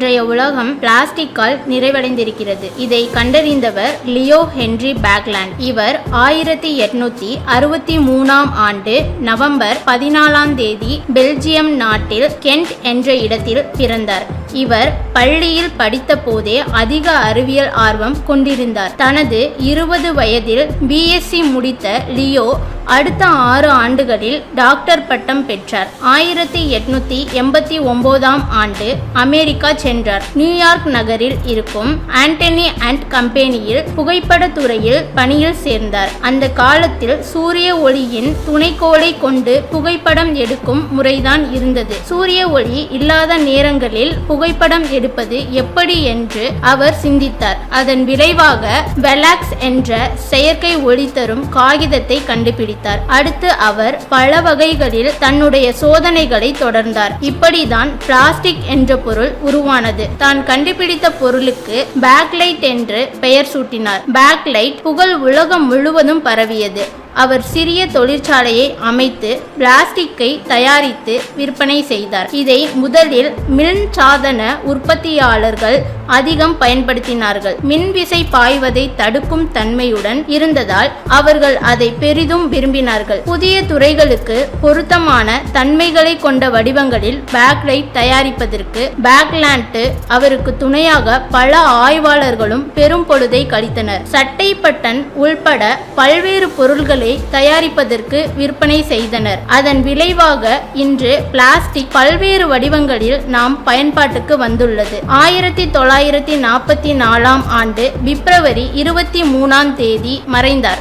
இன்றைய உலகம் பிளாஸ்டிக்கால் நிறைவடைந்திருக்கிறது. இதை கண்டறிந்தவர் லியோ ஹென்றி பேக்லாண்ட். இவர் ஆயிரத்தி எட்நூத்தி அறுபத்தி மூணாம் ஆண்டு நவம்பர் பதினாலாம் தேதி பெல்ஜியம் நாட்டில் கென்ட் என்ற இடத்தில் பிறந்தார். இவர் பள்ளியில் படித்த போதே அதிக அறிவியல் ஆர்வம் கொண்டிருந்தார். தனது இருபது வயதில் பிஎஸ்சி முடித்த லியோ அடுத்த ஆறு ஆண்டுகளில் டாக்டர் பட்டம் பெற்றார். ஆயிரத்தி எட்நூத்தி எண்பத்தி ஒன்பதாம் ஆண்டு அமெரிக்கா சென்றார். நியூயார்க் நகரில் இருக்கும் ஆண்டனி அண்ட் கம்பெனியில் புகைப்பட துறையில் பணியில் சேர்ந்தார். அந்த காலத்தில் சூரிய ஒளியின் துணைக்கோளை கொண்டு புகைப்படம் எடுக்கும் முறைதான் இருந்தது. சூரிய ஒளி இல்லாத நேரங்களில் புகைப்படம் எடுப்பது எப்படி என்று அவர் சிந்தித்தார். அதன் விளைவாக வெலாக்ஸ் என்ற செயற்கை ஒளி தரும் காகிதத்தை கண்டுபிடித்தார். அடுத்து அவர் பல வகைகளில் தன்னுடைய சோதனைகளை தொடர்ந்தார். இப்படிதான் பிளாஸ்டிக் என்ற பொருள் உருவானது. தான் கண்டுபிடித்த பொருளுக்கு பேக்லைட் என்று பெயர் சூட்டினார். பேக்லைட் புகழ் உலகம் முழுவதும் பரவியது. அவர் சிறிய தொழிற்சாலையை அமைத்து பிளாஸ்டிக்கை தயாரித்து விற்பனை செய்தார். இதை முதலில் மின் சாதன உற்பத்தியாளர்கள் அதிகம் பயன்படுத்தினார்கள். மின்விசை பாய்வதை தடுக்கும் தன்மையுடன் இருந்ததால் அவர்கள் அதை பெரிதும் விரும்பினார்கள். புதிய துறைகளுக்கு பொருத்தமான தன்மைகளை கொண்ட வடிவங்களில் பேக்லைட் தயாரிப்பதற்கு பேக்லாண்ட் அவருக்கு துணையாக பல ஆய்வாளர்களும் பெரும் பொழுதை கழித்தனர். சட்டை பட்டன் உள்பட பல்வேறு பொருள்களை தயாரிப்பதற்கு விற்பனை செய்தனர். அதன் விளைவாக இன்று பிளாஸ்டிக் பல்வேறு வடிவங்களில் நாம் பயன்பாட்டுக்கு வந்துள்ளது. ஆயிரத்தி தொள்ளாயிரத்தி நாற்பத்தி நாலாம் ஆண்டு பிப்ரவரி இருபத்தி மூணாம் தேதி மறைந்தார்.